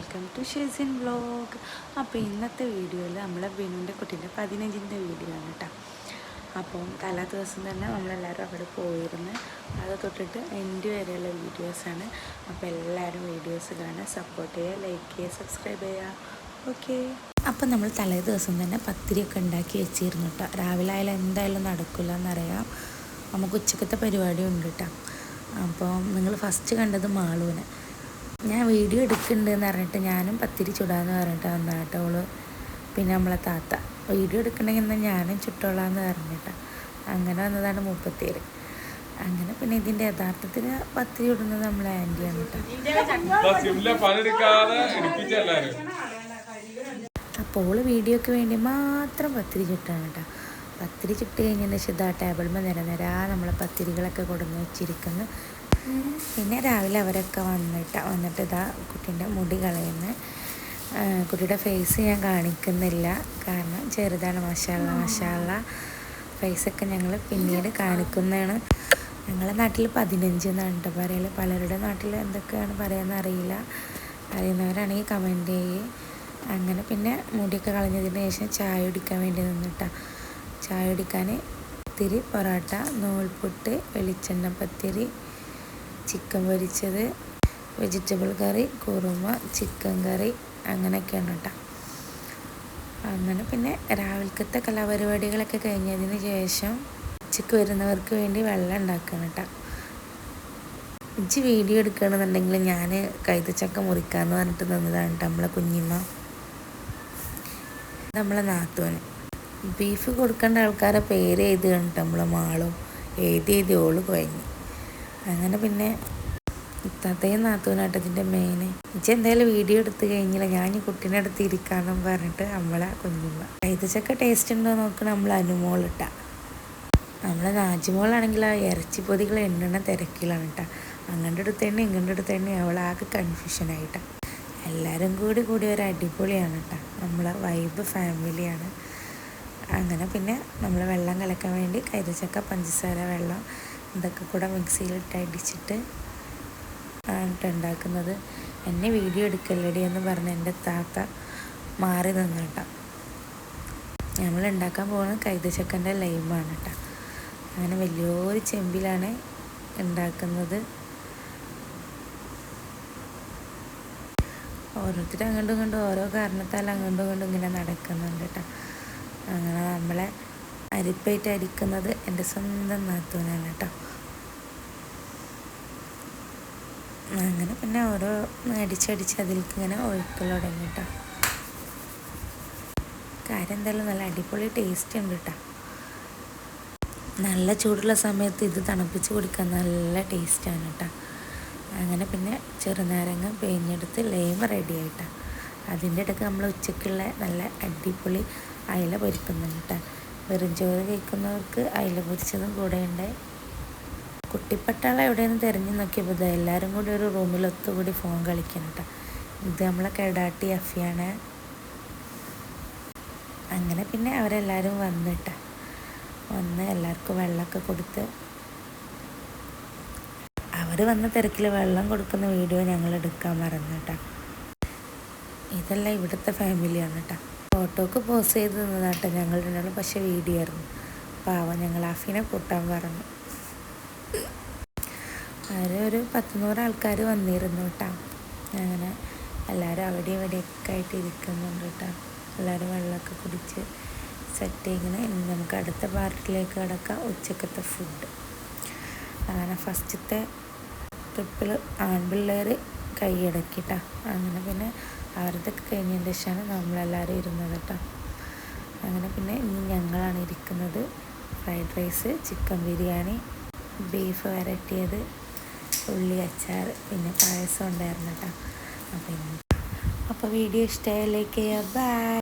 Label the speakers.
Speaker 1: Welcome to Shezin vlog അപ്പോൾ ഇന്നത്തെ വീഡിയോയിൽ നമ്മളെ ബിനുവിന്റെ കുട്ടീന്റെ പതിനഞ്ചിന്റെ വീഡിയോ ആണ് കേട്ടോ അപ്പോൾ തലേ ദിവസം തന്നെ നമ്മളെല്ലാവരും അവിടെ പോയിരുന്നു. അത് തൊട്ടിട്ട് എന്റെ വരെയുള്ള വീഡിയോസാണ് അപ്പോൾ എല്ലാവരും വീഡിയോസ് കാണാൻ സപ്പോർട്ട് ചെയ്യുക ലൈക്ക് ചെയ്യുക സബ്സ്ക്രൈബ് ചെയ്യുക. ഓക്കെ അപ്പം നമ്മൾ തലേ ദിവസം തന്നെ പത്തിരിയൊക്കെ ഉണ്ടാക്കി വെച്ചിരുന്നു കേട്ടോ രാവിലെ ആയാലും എന്തായാലും നടക്കില്ല എന്നറിയാം നമുക്ക് ഉച്ചക്കത്തെ പരിപാടി ഉണ്ട് കേട്ടോ അപ്പോൾ നിങ്ങൾ ഫസ്റ്റ് കണ്ടത് മാളൂനെ. ഞാൻ വീഡിയോ എടുക്കുന്നുണ്ടെന്ന് പറഞ്ഞിട്ട് ഞാനും പത്തിരി ചുടാന്ന് പറഞ്ഞിട്ട് വന്നാട്ടോ അവൾ പിന്നെ നമ്മളെ താത്ത. വീഡിയോ എടുക്കണമെങ്കിൽ എന്നാൽ ഞാനും ചുട്ടോളാന്ന് പറഞ്ഞിട്ടാണ് അങ്ങനെ വന്നതാണ് മുപ്പത്തേര് അങ്ങനെ പിന്നെ ഇതിന്റെ യഥാർത്ഥത്തിൽ പത്തിരി ഇടുന്നത് നമ്മളെ ആന്റിയാണ് കേട്ടോ
Speaker 2: പണിയെടുക്കാതെ എടുപ്പിച്ച
Speaker 1: അപ്പോൾ ഓൾ വീഡിയോക്ക് വേണ്ടി മാത്രം പത്തിരി ചുട്ടാണ് കേട്ടോ പത്തിരി ചുട്ട് കഴിഞ്ഞതിന് ശേഷം ഇതാ ടേബിൾമ നിര നിരാ നമ്മളെ പത്തിരികളൊക്കെ കൊടുന്ന് വെച്ചിരിക്കുന്നു. പിന്നെ രാവിലെ അവരൊക്കെ വന്നിട്ട് വന്നിട്ട് ഇതാ കുട്ടീന്റെ മുടി കളയുന്നു. കുട്ടിയുടെ ഫേസ് ഞാൻ കാണിക്കുന്നില്ല. കാരണം ചെറുതാണ് മഷാള്ള മഷാള്ള. ഫേസൊക്കെ ഞങ്ങൾ പിന്നീട് കാണിക്കുന്നതാണ്. ഞങ്ങളുടെ നാട്ടിൽ പതിനഞ്ച് എന്നാണ് കേട്ടോ പറയൽ പലരുടെ നാട്ടിൽ എന്തൊക്കെയാണ് പറയുന്നത് അറിയില്ല. അറിയുന്നവരാണെങ്കിൽ കമന്റ് ചെയ്യേ. അങ്ങനെ പിന്നെ മുടിയൊക്കെ കളഞ്ഞതിന് ശേഷം ചായ കുടിക്കാൻ വേണ്ടി നിന്നിട്ടാ. ചായ കുടിക്കാൻ പത്തിരി പൊറോട്ട നൂൽപുട്ട് വെളിച്ചെണ്ണ പത്തിരി ചിക്കൻ പൊരിച്ചത് vegetable curry kurma chicken curry അങ്ങനെയൊക്കെയാണ് കേട്ടോ. അങ്ങനെ പിന്നെ രാവിലത്തെ കലാപരിപാടികളൊക്കെ കഴിഞ്ഞതിന് ശേഷം ഉച്ചയ്ക്ക് വരുന്നവർക്ക് വേണ്ടി വെള്ളം ഉണ്ടാക്കണം കേട്ടോ. ഇജ്ജ് വീഡിയോ എടുക്കുകയാണെന്നുണ്ടെങ്കിൽ ഞാൻ കൈതച്ചക്ക മുറിക്കാന്ന് പറഞ്ഞിട്ട് നിന്നതാണ് കേട്ടോ നമ്മളെ കുഞ്ഞിമ്മ. നമ്മളെ നാത്തുവന് ബീഫ് കൊടുക്കേണ്ട ആൾക്കാരെ പേര് എഴുതുകയാണ് കേട്ടോ നമ്മളെ മാളും. എഴുതി എഴുതി ഓൾ കുഴഞ്ഞു അങ്ങനെ പിന്നെ ഇത്തത്തെയും നാത്തൂനായിട്ട് ഇതിന്റെ മെയിൻ ഇച്ച എന്തായാലും വീഡിയോ എടുത്തു കഴിഞ്ഞില്ല. ഞാൻ ഈ കുട്ടീനെ അടുത്ത് ഇരിക്കാന്നും പറഞ്ഞിട്ട് നമ്മളെ കുഞ്ഞുമ്മ കൈതച്ചക്ക ടേസ്റ്റ് ഉണ്ടോ നോക്കണം നമ്മൾ അനുമോളിട്ട നമ്മളെ നാജിമോളാണെങ്കിൽ ആ ഇറച്ചി പൊതികൾ എണ്ണണ തിരക്കിലാണ് കേട്ടോ അങ്ങനെ അടുത്ത് തന്നെ ഇങ്ങോട്ട് അടുത്ത് തന്നെ അവളാകെ കൺഫ്യൂഷനായിട്ടാണ് എല്ലാവരും കൂടി കൂടി ഒരു അടിപൊളിയാണ് കേട്ടോ നമ്മളെ വൈബ് ഫാമിലിയാണ് അങ്ങനെ പിന്നെ നമ്മൾ വെള്ളം കലക്കാൻ വേണ്ടി കൈതച്ചക്ക പഞ്ചസാര വെള്ളം ഇതൊക്കെ കൂടെ മിക്സിയിലിട്ട് അടിച്ചിട്ട് ആയിട്ട് ഉണ്ടാക്കുന്നത്. എന്നെ വീഡിയോ എടുക്കല്ലടി എന്ന് പറഞ്ഞ എന്റെ താത്ത മാറി നിന്നു കേട്ടോ നമ്മൾ ഉണ്ടാക്കാൻ പോകുന്നത് കൈതച്ചക്കന്റെ ലൈമാണ് കേട്ടോ അങ്ങനെ വലിയൊരു ചെമ്പിലാണ് ഉണ്ടാക്കുന്നത്. ഓരോരുത്തരും അങ്ങോട്ടും ഇങ്ങോട്ടും ഓരോ കാരണത്താൽ അങ്ങോട്ടും ഇങ്ങോട്ടും ഇങ്ങനെ നടക്കുന്നുണ്ട് കേട്ടോ അങ്ങനെ നമ്മളെ അരിപ്പയിട്ട് അരിക്കുന്നത് എന്റെ സ്വന്തം നാത്തൂനാണ് കേട്ടോ. അങ്ങനെ പിന്നെ ഓരോ അടിച്ചടിച്ച് അതിലേക്ക് ഇങ്ങനെ ഒഴുക്കൽ തുടങ്ങി കേട്ടോ. കാര്യം എന്തായാലും നല്ല അടിപൊളി ടേസ്റ്റ് ഉണ്ട് കേട്ടോ. നല്ല ചൂടുള്ള സമയത്ത് ഇത് തണുപ്പിച്ച് കുടിക്കാൻ നല്ല ടേസ്റ്റാണ് കേട്ടോ. അങ്ങനെ പിന്നെ ചെറുനാരങ്ങ പിഴിഞ്ഞെടുത്ത് ലേമ റെഡി ആയിട്ടാണ് അതിന്റെ ഇടയ്ക്ക് നമ്മൾ ഉച്ചയ്ക്കുള്ള നല്ല അടിപൊളി അയില പൊരിക്കുന്നുണ്ട് കേട്ടോ. വെറും ചോറ് കഴിക്കുന്നവർക്ക് അയില പൊരിച്ചതും കൂടെ ഉണ്ട് കുട്ടിപ്പട്ടാള എവിടെയെന്ന് തിരഞ്ഞു നോക്കിയപ്പോൾ ഇതാ എല്ലാവരും കൂടി ഒരു റൂമിൽ ഒത്തുകൂടി ഫോൺ കളിക്കണം കേട്ടോ ഇത് നമ്മളെ കെടാട്ടി അഫിയാണ്. അങ്ങനെ പിന്നെ അവരെല്ലാവരും വന്നിട്ടാ വന്ന് എല്ലാവർക്കും വെള്ളമൊക്കെ കൊടുത്ത് അവർ വന്ന തിരക്കിൽ വെള്ളം കൊടുക്കുന്ന വീഡിയോ ഞങ്ങൾ എടുക്കാൻ മറന്നു കേട്ടോ ഇതെല്ലാം ഇവിടുത്തെ ഫാമിലിയാണ് കേട്ടോ ഫോട്ടോക്ക് പോസ് ചെയ്ത് നിന്നതാട്ടോ ഞങ്ങൾ രണ്ടാളും. പക്ഷെ വീഡിയോ ആയിരുന്നു പാവം ഞങ്ങൾ ആഫീനെ കൂട്ടാൻ പറഞ്ഞു. അവർ ഒരു പത്തുനൂറ് ആൾക്കാർ വന്നിരുന്നു കേട്ടോ. അങ്ങനെ എല്ലാവരും അവിടെ ഇവിടെയൊക്കെ ആയിട്ട് ഇരിക്കുന്നുണ്ട് കേട്ടോ. എല്ലാവരും വെള്ളമൊക്കെ കുടിച്ച് സെറ്റ് ചെയ്യണ ഇനി നമുക്ക് അടുത്ത പാർട്ടിലേക്ക് കിടക്കാം ഉച്ചക്കത്തെ ഫുഡ് അങ്ങനെ ഫസ്റ്റത്തെ ട്രിപ്പിൽ ആൺപിള്ളേർ കൈയടക്കിട്ടാ അങ്ങനെ പിന്നെ അവരതൊക്കെ കഴിഞ്ഞതിന് ശേഷമാണ് നമ്മളെല്ലാവരും ഇരുന്നത് കേട്ടോ. അങ്ങനെ പിന്നെ ഇനി ഞങ്ങളാണ് ഇരിക്കുന്നത് fried rice chicken biryani beef വരട്ടിയത് ഉള്ളി അച്ചാർ പിന്നെ പായസം ഉണ്ടായിരുന്നു കേട്ടോ. അപ്പോൾ അപ്പോൾ വീഡിയോ ഇഷ്ടമായി ലൈക്ക് ചെയ്യുക. ബൈ.